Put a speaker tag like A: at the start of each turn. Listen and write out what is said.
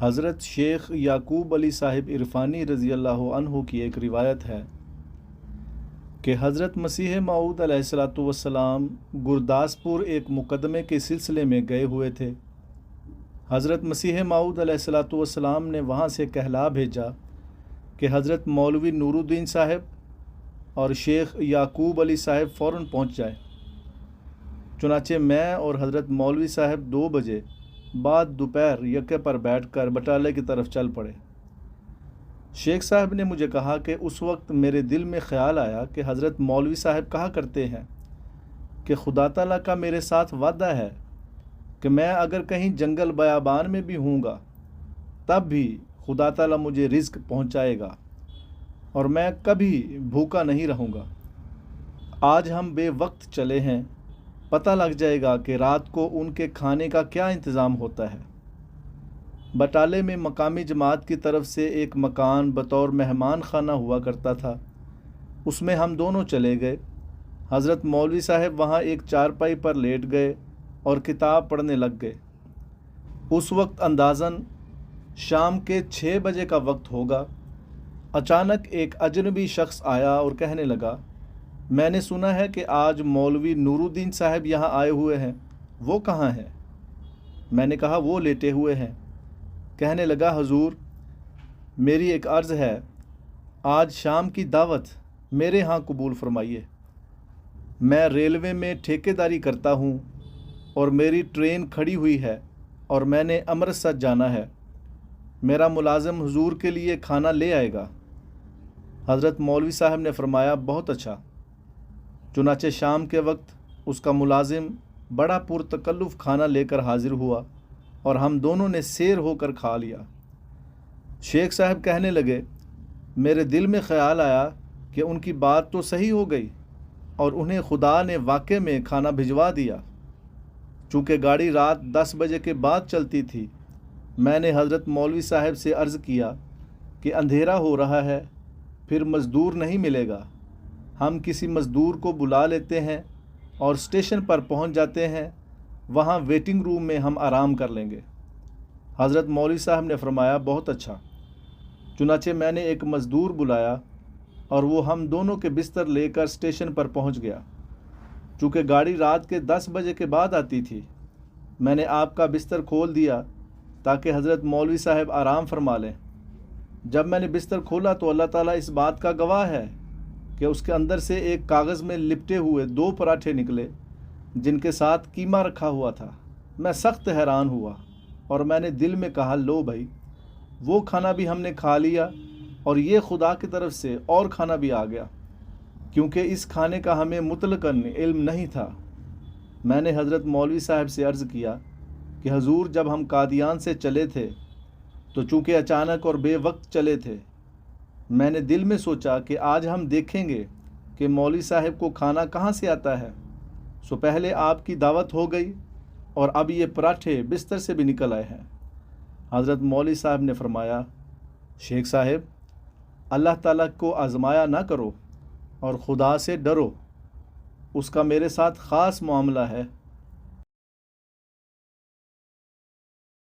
A: حضرت شیخ یعقوب علی صاحب عرفانی رضی اللہ عنہ کی ایک روایت ہے کہ حضرت مسیح معود علیہ السلاۃ والسلام گرداسپور ایک مقدمے کے سلسلے میں گئے ہوئے تھے۔ حضرت مسیح معود علیہ السلاۃ والسلام نے وہاں سے کہلا بھیجا کہ حضرت مولوی نور الدین صاحب اور شیخ یعقوب علی صاحب فوراً پہنچ جائیں۔ چنانچہ میں اور حضرت مولوی صاحب دو بجے بعد دوپہر یکے پر بیٹھ کر بٹالے کی طرف چل پڑے۔ شیخ صاحب نے مجھے کہا کہ اس وقت میرے دل میں خیال آیا کہ حضرت مولوی صاحب کہا کرتے ہیں کہ خدا تعالیٰ کا میرے ساتھ وعدہ ہے کہ میں اگر کہیں جنگل بیابان میں بھی ہوں گا، تب بھی خدا تعالیٰ مجھے رزق پہنچائے گا اور میں کبھی بھوکا نہیں رہوں گا۔ آج ہم بے وقت چلے ہیں۔ پتہ لگ جائے گا کہ رات کو ان کے کھانے کا کیا انتظام ہوتا ہے۔ بٹالے میں مقامی جماعت کی طرف سے ایک مکان بطور مہمان خانہ ہوا کرتا تھا۔ اس میں ہم دونوں چلے گئے۔ حضرت مولوی صاحب وہاں ایک چارپائی پر لیٹ گئے اور کتاب پڑھنے لگ گئے۔ اس وقت اندازاً شام کے چھ بجے کا وقت ہوگا۔ اچانک ایک اجنبی شخص آیا اور کہنے لگا میں نے سنا ہے کہ آج مولوی نور الدین صاحب یہاں آئے ہوئے ہیں۔ وہ کہاں ہیں؟ میں نے کہا وہ لیٹے ہوئے ہیں۔ کہنے لگا، حضور، میری ایک عرض ہے، آج شام کی دعوت میرے ہاں قبول فرمائیے۔ میں ریلوے میں ٹھیکے داری کرتا ہوں اور میری ٹرین کھڑی ہوئی ہے اور میں نے امرتسر جانا ہے۔ میرا ملازم حضور کے لیے کھانا لے آئے گا۔ حضرت مولوی صاحب نے فرمایا، بہت اچھا۔ چنانچہ شام کے وقت اس کا ملازم بڑا پرتکلف کھانا لے کر حاضر ہوا اور ہم دونوں نے سیر ہو کر کھا لیا۔ شیخ صاحب کہنے لگے، میرے دل میں خیال آیا کہ ان کی بات تو صحیح ہو گئی اور انہیں خدا نے واقع میں کھانا بھجوا دیا۔ چونکہ گاڑی رات دس بجے کے بعد چلتی تھی، میں نے حضرت مولوی صاحب سے عرض کیا کہ اندھیرا ہو رہا ہے، پھر مزدور نہیں ملے گا۔ ہم کسی مزدور کو بلا لیتے ہیں اور اسٹیشن پر پہنچ جاتے ہیں، وہاں ویٹنگ روم میں ہم آرام کر لیں گے۔ حضرت مولوی صاحب نے فرمایا، بہت اچھا۔ چنانچہ میں نے ایک مزدور بلایا اور وہ ہم دونوں کے بستر لے کر اسٹیشن پر پہنچ گیا۔ چونکہ گاڑی رات کے دس بجے کے بعد آتی تھی، میں نے آپ کا بستر کھول دیا تاکہ حضرت مولوی صاحب آرام فرما لیں۔ جب میں نے بستر کھولا تو اللہ تعالیٰ اس بات کا گواہ ہے۔ کہ اس کے اندر سے ایک کاغذ میں لپٹے ہوئے دو پراٹھے نکلے جن کے ساتھ قیمہ رکھا ہوا تھا۔ میں سخت حیران ہوا اور میں نے دل میں کہا، لو بھائی، وہ کھانا بھی ہم نے کھا لیا اور یہ خدا کی طرف سے اور کھانا بھی آ گیا، کیونکہ اس کھانے کا ہمیں مطلق علم نہیں تھا۔ میں نے حضرت مولوی صاحب سے عرض کیا کہ حضور جب ہم قادیان سے چلے تھے تو چونکہ اچانک اور بے وقت چلے تھے میں نے دل میں سوچا کہ آج ہم دیکھیں گے کہ مولوی صاحب کو کھانا کہاں سے آتا ہے۔ سو پہلے آپ کی دعوت ہو گئی اور اب یہ پراٹھے بستر سے بھی نکل آئے ہیں۔ حضرت مولوی صاحب نے فرمایا، شیخ صاحب، اللہ تعالیٰ کو آزمایا نہ کرو اور خدا سے ڈرو۔ اس کا میرے ساتھ خاص معاملہ ہے۔